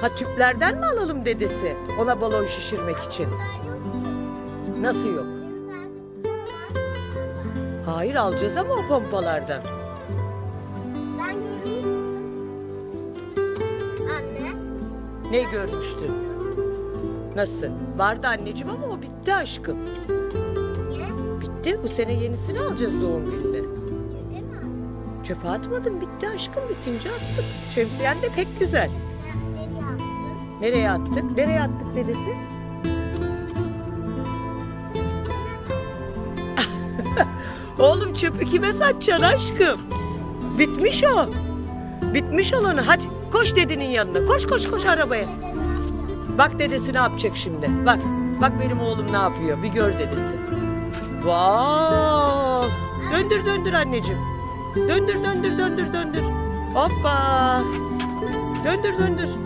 Ha tüplerden mi alalım dedesi? Ona balon şişirmek için. Nasıl yok? Hayır alacağız ama o pompalardan. Ben. Anne. Ne görmüştün? Nasıl? Vardı anneciğim ama o bitti aşkım. Bitti. Bu sene yenisini alacağız doğum gününe. Çöpe atmadım. Bitti aşkım. Bitince attık. Şemsiyen de pek güzel. Nereye attık? Nereye attık dedesi? Oğlum çöpü kime satacaksın aşkım? Bitmiş o. Bitmiş olanı. Hadi koş dedenin yanına. Koş koş koş arabaya. Bak dedesi ne yapacak şimdi. Bak. Bak benim oğlum ne yapıyor. Bir gör dedesi. Vav. Döndür döndür anneciğim. Döndür döndür döndür döndür. Hoppa. Döndür döndür.